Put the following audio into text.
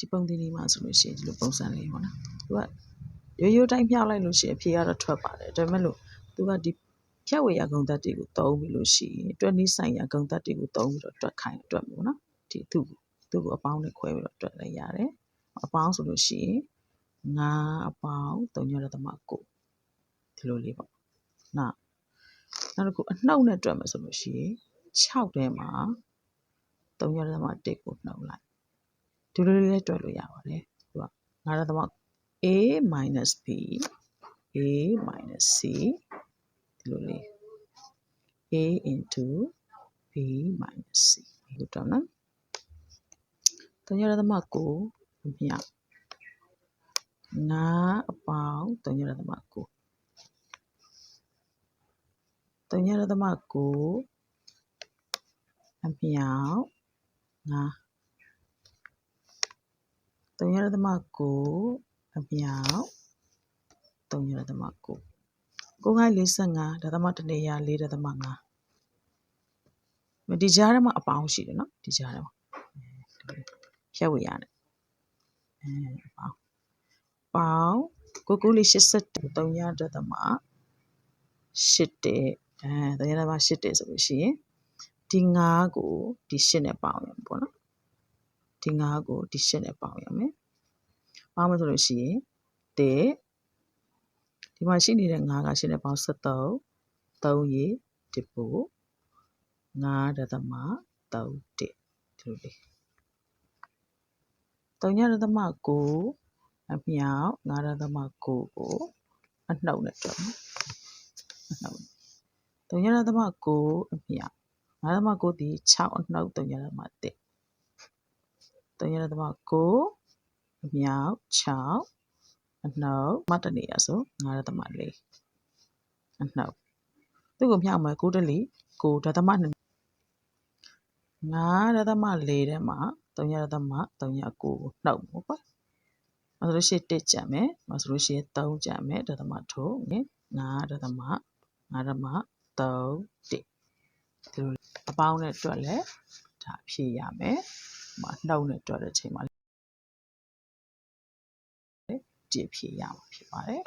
ဒီပုံသင်လေးမှာဆိုလို့ရှိရင်ဒီလိုပုံစံလေးပေါ့နော်သူကရိုးရိုးတိုင်းမြောက်လိုက်လို့ရှိရင်အဖြေကတော့ထွက်ပါတယ်ဒါပေမဲ့လို့သူကဒီဖြတ်ဝေရဂုံသက်တွေကိုသုံးပြီးလို့ရှိရင်တွက်နည်းဆိုင်ရာဂုံသက်တွေကိုသုံးပြီးတော့တွက်ခိုင်းတွက်မယ်ပေါ့နော်ဒီသူ့ကိုသူ့ကိုအပေါင်းနဲ့ခွဲပြီးတော့တွက်လိုက်ရတယ်အပေါင်းဆိုလို့ရှိရင်9အပေါင်း3.9ဒီလိုလေးပေါ့နောက်နောက်တစ်ခုအနှုတ်နဲ့တွက်မယ်ဆိုလို့ရှိရင်6ထဲမှာ3.1ကိုနှုတ်လိုက် ဒီလိုလေးလည်းတွက်လို့ရပါတယ်သူက 9.a minus b a minus c ဒီလိုလေး a into b minus c ဒီတော့နော်3.9အမြောက်9အပေါင်း3.9 3.9အမြောက်9 3.9အမြောက်3.9ကိုငိုင်း45ဒသမတနေရ4ဒသမ5မဒီကြားထဲမှာအပေါင်းရှိတယ်နော်ဒီကြားထဲမှာဖြတ်ဝေရတယ်အဲအပေါင်းပေါင်းကိုကိုလေး80 3ဒသမ8တဲ့အဲ3ဒသမ8တဲ့ဆိုလို့ရှိရင်ဒီ9ကိုဒီ8နဲ့ပေါင်းရမယ်ပေါ့နော် ဒီ9ကိုဒီ8နဲ့ပေါင်းရမယ်ပေါင်းမယ်ဆိုလို့ရှိရင်တဲ့ဒီမှာရှိနေတဲ့9က8နဲ့ပေါင်း73 3ရေဒီပို့9ဒသမ3တစ်ဒီလိုလေး3ညဒသမ9အမြောက်9ဒသမ9ကိုအနှုတ်နဲ့တွက်မယ်အနှုတ်3ညဒသမ9အမြောက်9ဒသမ9ဒီ6အနှုတ်3ညဒသမ1 3ညဒသမ9အမြောက်6အနှုတ်မတ်တနေရဆို9ဒသမ4အနှုတ်သူ့ကိုမြောက်မယ်9တလီ9ဒသမ2 9ဒသမ4ထဲမှာ3ဒသမ3ည9ကိုနှုတ်ပေါ့ကွာမဆိုလို့ရှိရင်1ကျန်မယ်မဆိုလို့ရှိရင်3ကျန်မယ်ဒသမထိုး9ဒသမ9ဒသမ3 1ဒီလိုအပေါင်းနဲ့တွက်လဲဒါဖြည့်ရမယ် ဟိုနှုတ်နဲ့တွက်တဲ့ချိန်မှာဒီဖြည့်ရမှာဖြစ်ပါတယ်